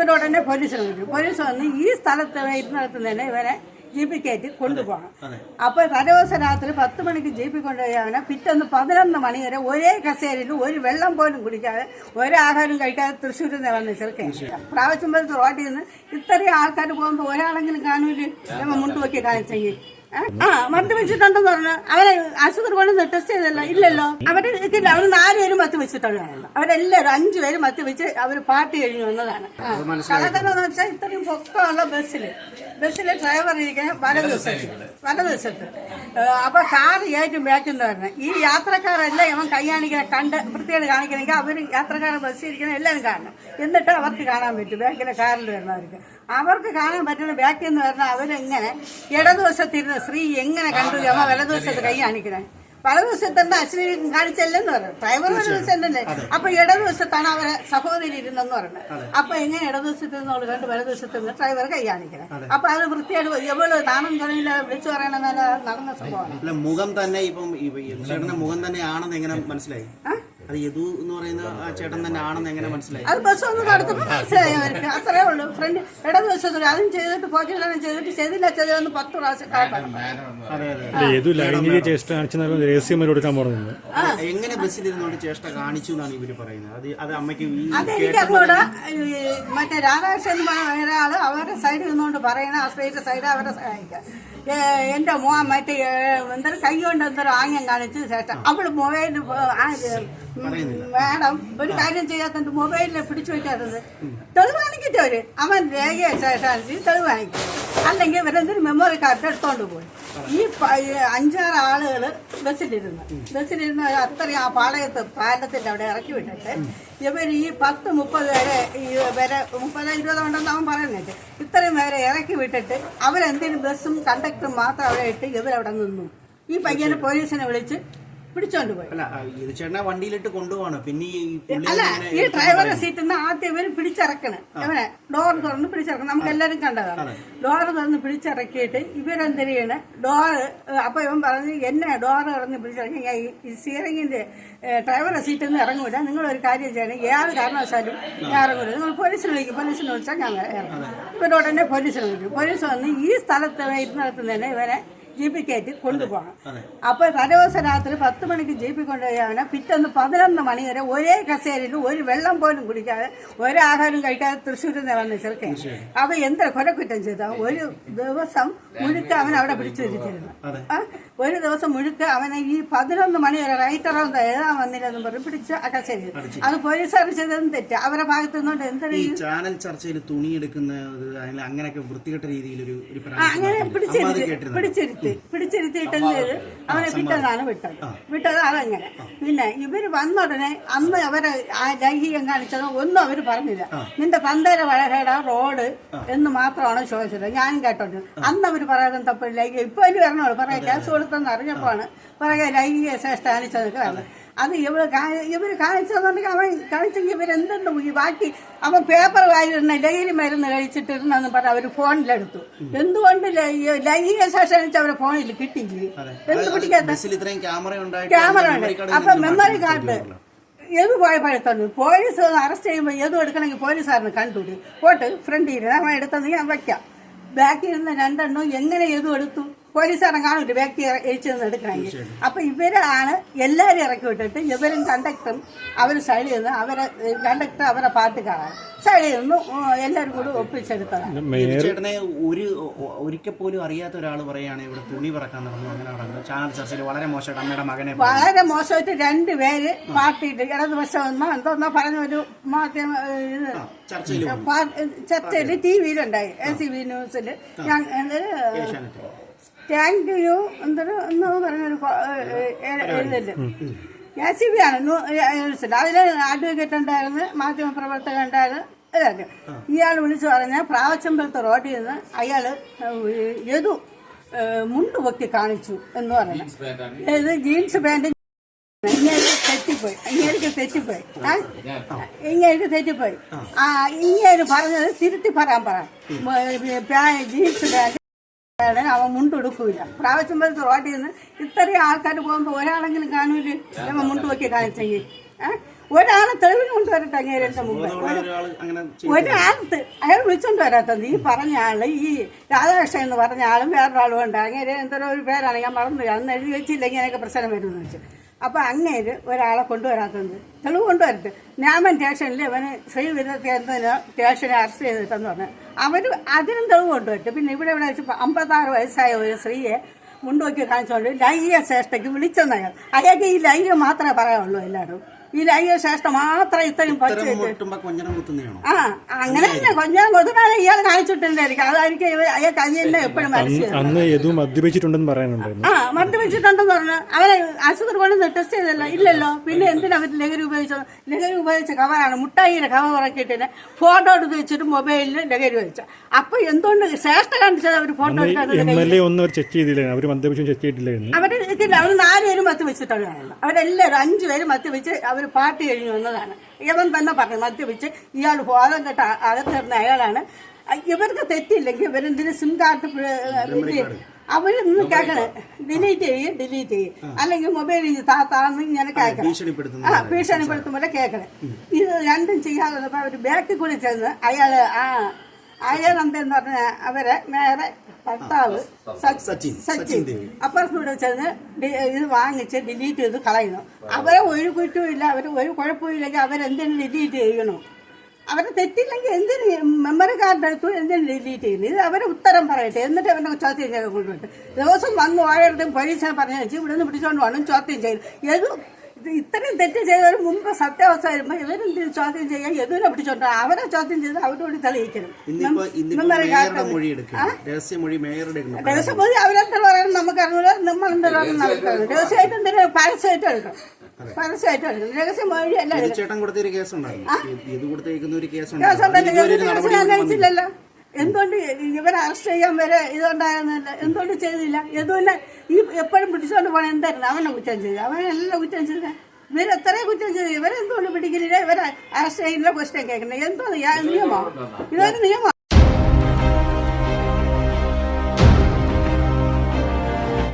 ഇവരുടെ ഉടനെ പോലീസ് വിളിച്ചു പോലീസ് വന്ന് ഈ സ്ഥലത്ത് ഇരുന്നിടത്ത് തന്നെ ഇവരെ ജീപ്പിൽ കയറ്റി കൊണ്ടുപോകണം. അപ്പോൾ തലേദിവസം രാത്രി പത്ത് മണിക്ക് ജീപ്പിൽ കൊണ്ടുപോയി അവനെ പിറ്റേന്ന് പതിനൊന്ന് മണി വരെ ഒരേ കസേരയിൽ ഒരു വെള്ളം പോലും കുടിക്കാതെ ഒരാഹാരം കഴിക്കാതെ തൃശ്ശൂരിൽ നിന്ന് വന്ന് ചെറുക്കൻ. പോലത്തെ റോഡിൽ നിന്ന് ഇത്രയും ആൾക്കാർ പോകുമ്പോൾ ഒരാളെങ്കിലും കാണൂൽ? മുണ്ടുപൊക്കി കാണിച്ചെങ്കിൽ. ആ വെച്ചിട്ടുണ്ടെന്ന് പറഞ്ഞു. അവരെ ആശുപത്രി കൊണ്ട് ടെസ്റ്റ് ചെയ്തല്ലോ. ഇല്ലല്ലോ. അവർ ഇതില്ല അവർ നാലുപേരും മത്ത് വെച്ചിട്ടുള്ള അവരെല്ലാവരും അഞ്ചു പേരും മത്ത് വെച്ച് അവർ പാട്ട് കഴിഞ്ഞു വന്നതാണ്. കള്ളത്തരം വെച്ചാൽ ഇത്രയും പൊക്കമുള്ള ബസ്സിൽ. ബസ്സിലെ ഡ്രൈവർ ഇരിക്കുന്ന വലതുവശത്ത് വലതുവശത്ത് അപ്പൊ കാർ ഏറ്റവും ബാക്കിന്ന് പറഞ്ഞു ഈ യാത്രക്കാരെല്ലാം ഇവൻ കൈയാണിക്കണ കണ്ട് വൃത്തിയോട് കാണിക്കണമെങ്കിൽ അവർ യാത്രക്കാരെ ബസ്സിൽ ഇരിക്കണം എല്ലാവരും കാണണം. എന്നിട്ട് അവർക്ക് കാണാൻ പറ്റും. ബാക്കിലെ കാറിൽ വരുന്നവർക്ക്. അവർക്ക് കാണാൻ പറ്റുന്ന ബാക്കിൽ എന്ന് പറഞ്ഞാൽ അവരെങ്ങനെ ഇടതുവശത്തിരുന്ന സ്ത്രീ എങ്ങനെ കണ്ടു അമ്മ വലതുവശത്ത് കൈ കാണിക്കണേ വലതുവശത്തെന്താ അശ്ലീ കാണിച്ചല്ലെന്ന് പറഞ്ഞു. ഡ്രൈവർ വലതുവശത്തല്ലേ? അപ്പൊ ഇടതുവശത്താണ് അവരെ സഹോദരി ഇരുന്നെന്ന് പറഞ്ഞത് അപ്പൊ എങ്ങനെ ഇടതുവശത്ത് നിന്നോട് കണ്ട് വലതുവശത്ത് നിന്ന് ഡ്രൈവർ കൈ കാണിക്കുന്നത് അപ്പൊ അത് വൃത്തിയായിട്ട് എവൾ താണം ചൊല്ലില്ല വിളിച്ചു പറയണമെന്നല്ല നടന്ന സംഭവമാണ്. മുഖം തന്നെ ഇപ്പം മുഖം തന്നെയാണെന്ന് എങ്ങനെ മനസ്സിലായി? അത് യദു എന്ന് പറയുന്ന ആ ചേട്ടൻ തന്നെ ആണെന്ന് എങ്ങനെ മനസ്സിലായി? അത് ബസ് ഒന്ന് നടത്തുമ്പോൾ മനസ്സിലായി അവർക്ക് അത്രേ ഉള്ളൂ. ഫ്രണ്ട് ഇടതുവശത്ത് അതും ചെയ്തിട്ട് പോക്കറ്റിലാണ് ചെയ്തിട്ട് ചെയ്തില്ല ചെയ്തെന്ന് പത്ത് പ്രാവശ്യം ഏതു ലൈംഗിക ചേഷ്ട കാണിച്ചെന്നാലും രഹസ്യമൊരു കൊടുക്കാൻ പറഞ്ഞത് എങ്ങനെ ബസ്സിൽ ചേഷ്ട കാണിച്ചു എന്നാണ് ഇവർ പറയുന്നത്? അത് അത് അമ്മയ്ക്ക് ഈ അതെനിക്ക് അങ്ങോട്ട് മറ്റേ രാധാകൃഷ്ണൻ എന്ന് പറയുന്ന ഒരാൾ അവരുടെ സൈഡിൽ നിന്നുകൊണ്ട് പറയണ ആശ്രയിച്ച സൈഡ് അവരുടെ സഹായിക്കാം ഏ, എന്റെ മോ മറ്റേ എന്തൊരു കൈ കൊണ്ട് എന്തൊരു ആംഗ്യം കാണിച്ച് ചേട്ടൻ. അവൾ മൊബൈലിൽ മാഡം ഒരു കാര്യം ചെയ്യാത്തത് മൊബൈലിൽ പിടിച്ചു വയ്ക്കാത്തത് തെളിവ് കാണിക്കട്ടെ അവർ? അവൻ രേഖയെ ശേഷം തെളിവ് കാണിക്കും. അല്ലെങ്കിൽ ഇവരെന്തൊരു മെമ്മറി കാർഡ് എടുത്തോണ്ട് പോയി. ഈ അഞ്ചാറ് ആളുകൾ ബസ്സിലിരുന്നു. ബസ്സിലിരുന്ന് അത്രയും ആ പാളയത്ത് പാലത്തിന്റെ അവിടെ ഇറക്കി വിട്ടിട്ട് ഇവർ ഈ പത്ത് മുപ്പത് വരെ ഈ വരെ മുപ്പത് ഇരുപത് ഉണ്ടെന്ന് അവൻ പറയുന്നുണ്ട് ഇത്രയും പേരെ ഇറക്കി വിട്ടിട്ട് അവരെന്തിനും ബസ്സും കണ്ടക്ടറും മാത്രം അവിടെ ഇട്ട് ഇവരവിടെ നിന്നു. ഈ പയ്യനെ പോലീസിനെ വിളിച്ച് പിടിച്ചോണ്ട് പോയി. അല്ല ഇത് ചേട്ടനെ വണ്ടിയിലിട്ട് കൊണ്ടുപോകണം പിന്നെ ഈ പുള്ളി അല്ല ഇങ്ങനെ ഈ ഡ്രൈവറുടെ സീറ്റിൽ നിന്ന് ആദ്യം ഇവർ പിടിച്ചിറക്കണ്. ഇവനെ ഡോർ തുറന്ന് പിടിച്ചിറക്കണം. നമുക്ക് എല്ലാവരും കണ്ടതാണ്. ഡോർ തുറന്ന് പിടിച്ചിറക്കിയിട്ട് ഇവരെന്ത് ചെയ്യണ്? ഡോർ അപ്പൊ ഇവൻ പറഞ്ഞു എന്നെ ഡോർ തുറന്ന് പിടിച്ചിറക്കി. ഞാൻ ഈ- സീറിങ്ങിന്റെ ഡ്രൈവറുടെ സീറ്റിൽ നിന്ന് ഇറങ്ങൂല. നിങ്ങൾ ഒരു കാര്യം ചെയ്യണം. ഏത് കാരണവശാലും ഞാൻ ഇറങ്ങൂല. നിങ്ങൾ പോലീസിനെ വിളിക്കും. പോലീസിനെ വിളിച്ചാൽ ഞങ്ങൾ ഇറങ്ങും. ഇവരോട് തന്നെ പോലീസിനെ വിളിക്കും. പോലീസ് വന്ന് ഈ സ്ഥലത്ത് ഇരുന്നിടത്ത് തന്നെ ഇവരെ ജീപ്പിൽ കയറ്റി കൊണ്ടുപോകണം. അപ്പോൾ തലേദിവസം രാത്രി പത്ത് മണിക്ക് ജീപ്പിൽ കൊണ്ടുപോയി അവനെ പിറ്റേന്ന് പതിനൊന്ന് മണി വരെ ഒരേ കസേരയിൽ ഒരു വെള്ളം പോലും കുടിക്കാതെ ഒരു ഒരാഹാരം കഴിക്കാതെ തൃശ്ശൂരിൽ നിന്ന് വന്ന് ചെറുക്കൻ. അവ എന്താ കൊലക്കുറ്റം ചെയ്ത? ഒരു ദിവസം മുഴുക്ക അവൻ അവിടെ പിടിച്ചു വെച്ചിരുന്നു. ഒരു ദിവസം മുഴുക്ക അവനെ ഈ പതിനൊന്ന് മണി വരെ റൈറ്ററോ എഴുതാൻ വന്നില്ലെന്ന് പറഞ്ഞ് പിടിച്ച് ആ കസേരയിൽ. അത് പോലീസുകാർ ചെയ്തതും തെറ്റ്. അവരെ ഭാഗത്തു നിന്നുകൊണ്ട് എന്തൊരു ഈ ചാനൽ ചർച്ചയിൽ തുണി എടുക്കുന്നത് അങ്ങനെയൊക്കെ വൃത്തികെട്ട രീതിയിൽ ഒരു പിടിച്ചിരുത്തി കേട്ടിരുന്നു? പിടിച്ചിരുത്തി പിടിച്ചിരുത്തിയിട്ട് ചെയ്ത് അവനെ വിട്ടതാണ് വിട്ടത്. വിട്ടത് അതങ്ങനെ. പിന്നെ ഇവർ വന്ന ഉടനെ അന്ന് അവരെ ആ ലൈംഗികം കാണിച്ചത് ഒന്നും അവർ പറഞ്ഞില്ല. നിന്റെ പന്തേര വഴകേട റോഡ് എന്ന് മാത്രമാണ് ചോദിച്ചത്. ഞാനും കേട്ടോണ്ട്. അന്ന് അവർ പറയാതെ തപ്പില്ല ഇപ്പൊ അതിന് വരണോളൂ പറയാ കേസ് കൊടുത്തെന്ന് അറിഞ്ഞപ്പോഴാണ് പറയാ ലൈംഗിക ശ്രേഷ്ഠ കാണിച്ചതൊക്കെ അത് ഇവർ ഇവർ ഇവർ കാണിച്ചതെന്നുണ്ടെങ്കിൽ അവൻ കാണിച്ചെങ്കിൽ ഇവരെന്തുണ്ട് ഈ ബാക്കി? അവൻ പേപ്പർ വായിരുന്ന ലൈലി മരുന്ന് കഴിച്ചിട്ടിരുന്നെന്ന് പറഞ്ഞ് അവർ ഫോണിലെടുത്തു. എന്തുകൊണ്ട് ലൈംഗിക ശേഷം അവരെ ഫോണിൽ കിട്ടിയില്ലേ? എന്ത് പിടിക്കാത്ത ക്യാമറ ഉണ്ട്. അപ്പൊ മെമ്മറി കാർഡ്. ഏത് പോയപ്പോഴത്തു പോലീസ് അറസ്റ്റ് ചെയ്യുമ്പോൾ ഏത് എടുക്കണമെങ്കിൽ പോലീസുകാരനെ കണ്ടുപിടി. പോട്ട് ഫ്രണ്ടിൽ അവൻ എടുത്തെന്ന് ഞാൻ വയ്ക്കാം. ബാക്കിൽ ഇരുന്ന രണ്ടെണ്ണം എങ്ങനെ എതു എടുത്തു? പോലീസുകാരൻ ഒരു വ്യക്തി എഴിച്ചു നിന്ന് എടുക്കണമെങ്കിൽ. അപ്പൊ ഇവരാണ് എല്ലാവരും ഇറക്കി വിട്ടിട്ട് ഇവരും കണ്ടക്ടറും അവർ സൈഡിൽ നിന്ന് അവരെ കണ്ടക്ടർ അവരെ പാട്ട് കാണാൻ സൈഡിൽ നിന്ന് എല്ലാവരും കൂടി ഒപ്പിച്ചെടുത്തതാണ്. ചേട്ടനെ ഒരു ഒരിക്കൽ പോലും അറിയാത്ത ഒരാൾ പറയുകയാണ് ഇവിടെ തുണി പറക്കാൻ നടന്നു അങ്ങനെ നടന്നു. ചാനൽ ചർച്ചയിൽ വളരെ മോശമായിട്ട് അമ്മയുടെ മകനെ വളരെ മോശമായിട്ട് രണ്ടുപേര് പാർട്ടിയിട്ട് ഇടതുപക്ഷം എന്നോ എന്തോന്നോ പറഞ്ഞ ഒരു മാധ്യമ ഇത് ചർച്ചയിൽ ടി വിയിലുണ്ടായി. എ സി ബി ന്യൂസിൽ താങ്ക് യു എന്തൊരു എന്നോ പറഞ്ഞൊരു ഞാൻ എഴുതൽ. എ സി ബി ആണ് ന്യൂസിൽ അതിൽ അഡ്വക്കേറ്റ് ഉണ്ടായിരുന്നു മാധ്യമപ്രവർത്തകൻ ഉണ്ടായിരുന്നു ഇതൊക്കെ ഇയാൾ വിളിച്ചു പറഞ്ഞ പ്രാവച്ചമ്പലത്തെ റോഡിൽ നിന്ന് അയാൾ ഏതു ഏഹ്, മുണ്ട് പൊക്കി കാണിച്ചു എന്ന് പറഞ്ഞു. ഏത് ജീൻസ് പാന്റ്. തെറ്റിപ്പോയി? ഇങ്ങനെ തെറ്റിപ്പോയി. ആ ഇങ്ങനെ പറഞ്ഞത് തിരുത്തി പറയാൻ പറ. ജീൻസ് പാന്റ് അവൻ മുണ്ടെടുക്കൂല പ്രാവശ്യമ്പലത്ത് റോഡിൽ നിന്ന് ഇത്രയും ആൾക്കാർ പോകുമ്പോൾ ഒരാളെങ്കിലും കാണൂൽ? അവൻ മുണ്ട് നോക്കി കാണിച്ചെങ്കിൽ ഒരാളെ തെളിവിന് കൊണ്ടുവരട്ടെ അങ്ങേരെ എന്റെ മുമ്പ്. ഒരാൾ അങ്ങനെ അയാൾ വിളിച്ചോണ്ട് വരാത്തത് ഈ പറഞ്ഞ ആൾ ഈ രാധാകൃഷ്ണൻ എന്ന് പറഞ്ഞ ആളും വേറൊരാളും ഉണ്ട്. അങ്ങേര് എന്തോ ഒരു പേരാണ് ഞാൻ മറന്നു അന്ന് എഴുതി വെച്ചില്ല ഇങ്ങനെയൊക്കെ പ്രശ്നം വരുമെന്ന് വെച്ചു. അപ്പൊ അങ്ങേര് ഒരാളെ കൊണ്ടുവരാത്തത്. തെളിവ് കൊണ്ടുവരട്ടെ. ഞാമൻ സ്റ്റേഷനിൽ അവന് ശ്രീവിരുദ്ധത്തിന് സ്റ്റേഷനെ അറസ്റ്റ് ചെയ്തിട്ടെന്ന് പറഞ്ഞു. അവർ അതിനും തെളിവ് കൊണ്ടുവരട്ടെ. പിന്നെ ഇവിടെ ഇവിടെ വെച്ച് അമ്പത്താറ് വയസ്സായ ഒരു സ്ത്രീയെ മുണ്ടോക്കി കാണിച്ചുകൊണ്ട് ലൈയ ശ്രേഷ്ഠയ്ക്ക് വിളിച്ചെന്ന് അയാൾ അയാൾക്ക് ഈ ലൈവ് മാത്രമേ പറയാനുള്ളൂ എല്ലാവരും. ഈ ശേഷം മാത്രം ഇത്രയും കൊഞ്ഞനം ആ അങ്ങനെ തന്നെ കൊഞ്ഞാൻ കൊതുകാണ് ഇയാൾ കാണിച്ചിട്ടുണ്ടായിരിക്കും അതായിരിക്കും അയാൾക്ക് അത് തന്നെ എപ്പോഴും മനസ്സിലാവും അന്ന് മദ്യപിച്ചിട്ടുണ്ടെന്ന് പറയാനുണ്ടായിരുന്നു. ആ മദ്യപിച്ചിട്ടുണ്ടെന്ന് പറഞ്ഞു അവരെ ആശുപത്രി കൊണ്ട് ടെസ്റ്റ് ചെയ്തല്ലോ. ഇല്ലല്ലോ. പിന്നെ എന്തിനാ അവർ ലഹരി ഉപയോഗിച്ചത് ലഹരി ഉപയോഗിച്ച കവറാണ്. മുട്ടായിയുടെ കവർ ഇറക്കിയിട്ട് ഫോട്ടോ എടുത്ത് വെച്ചിട്ട് മൊബൈലിൽ ലഹരി വെച്ച അപ്പൊ എന്തുകൊണ്ട് ശ്രേഷ്ഠ കാണിച്ചത് അവർ ഫോട്ടോ എടുത്തത് എം എൽ എ ഒന്നും അവർ ചെക്ക് ചെയ്തില്ലായിരുന്നു. അവർ മദ്യപിച്ചും ചെക്ക് ചെയ്തിട്ടില്ലായിരുന്നു അവർ ഇതില്ല അവർ നാലുപേരും മത്തി വെച്ചിട്ടുള്ള കാണുന്നത് അവരെല്ലാവരും അഞ്ചുപേരും മത്തി വെച്ച് വെച്ച് അവർ പാർട്ടി കഴിഞ്ഞു വന്നതാണ് ഇവൻ തന്നെ പറഞ്ഞു മദ്യപിച്ച് ഇയാൾ ബോധം കെട്ട അകത്തിരുന്ന അയാളാണ്. ഇവർക്ക് തെറ്റില്ലെങ്കിൽ ഇവരെന്തിന് സിം കാർഡ്. അവരൊന്ന് കേൾക്കണേ. ഡിലീറ്റ് ചെയ്യും ഡിലീറ്റ് ചെയ്യും. അല്ലെങ്കിൽ മൊബൈലിൽ താത്താന്ന് ഇങ്ങനെ കേൾക്കണം. ആ ഭീഷണിപ്പെടുത്തുമ്പോൾ കേൾക്കണേ. ഇത് രണ്ടും ചെയ്യാതെ അവർ ബാക്കിൽ കൂടി ചെന്ന് അയാൾ ആ അയാൾ എന്ന് പറഞ്ഞ അവരെ നേരെ ഭർത്താവ് സച്ച്- സച്ചിൻ, സച്ചിൻ. അപ്പുറത്തൂടെ ചെന്ന് ഇത് വാങ്ങിച്ച് ഡിലീറ്റ് ചെയ്ത് കളയുന്നു. അവരെ ഒരു കുറ്റവും അവർ ഒരു കുഴപ്പമില്ലെങ്കിൽ അവരെന്തിനു ഡിലീറ്റ് ചെയ്യണം? അവരെ തെറ്റില്ലെങ്കിൽ എന്തിന് മെമ്മറി കാർഡ് എടുത്തു എന്തിനു ഡിലീറ്റ് ചെയ്യുന്നു? ഇത് അവരെ ഉത്തരം പറയട്ടെ. എന്നിട്ട് അവനെ ചോദ്യം ചെയ്ത് കൊണ്ടുപോയിട്ട് ദിവസം വന്നു ആയിരത്തും പോലീസിനെ പറഞ്ഞു വെച്ച് ഇവിടെ നിന്ന് പിടിച്ചോണ്ട് വേണം ചോദ്യം ചെയ്യും ഏത് ഇത് ഇത്രയും തെറ്റ് ചെയ്തവർ മുമ്പ് സത്യാവസ്ഥ വരുമ്പോൾ ഇവരെന്ത് ചോദ്യം ചെയ്യാൻ എതിരെ പിടിച്ചോണ്ട്. അവരെ ചോദ്യം ചെയ്ത് അവരോട് തെളിയിക്കണം രഹസ്യമൊഴി അവരെന്താ പറയണം നമുക്കറിയില്ല നമ്മളെന്താ രഹസ്യമായിട്ട് എന്തെങ്കിലും പരസ്യമായിട്ട് എടുക്കണം? ചേട്ടൻ കൊടുത്ത ഒരു കേസ് ഉണ്ടായിരുന്നു ഇത് കൊടുത്തേക്കുന്ന ഒരു കേസ് എന്തുകൊണ്ട് ഇവരെ അറസ്റ്റ് ചെയ്യാൻ വരെ ഇതുണ്ടായിരുന്നില്ല? എന്തുകൊണ്ട് ചെയ്തില്ല? ഇതുമില്ല ഈ എപ്പോഴും പിടിച്ചോണ്ട് പോകണം എന്തായിരുന്നു? അവനെ കുറ്റം ചെയ്തു അവനെല്ലാം കുറ്റം ചെയ്ത എത്രയും കുറ്റം ചെയ്തു. ഇവരെന്തുകൊണ്ട് പിടിക്കില്ല ഇവരെ അറസ്റ്റ് ചെയ്യുന്നില്ല ക്വസ്റ്റ്യൻ കേൾക്കണേ എന്തോ നിയമോ. ഇതൊരു നിയമം.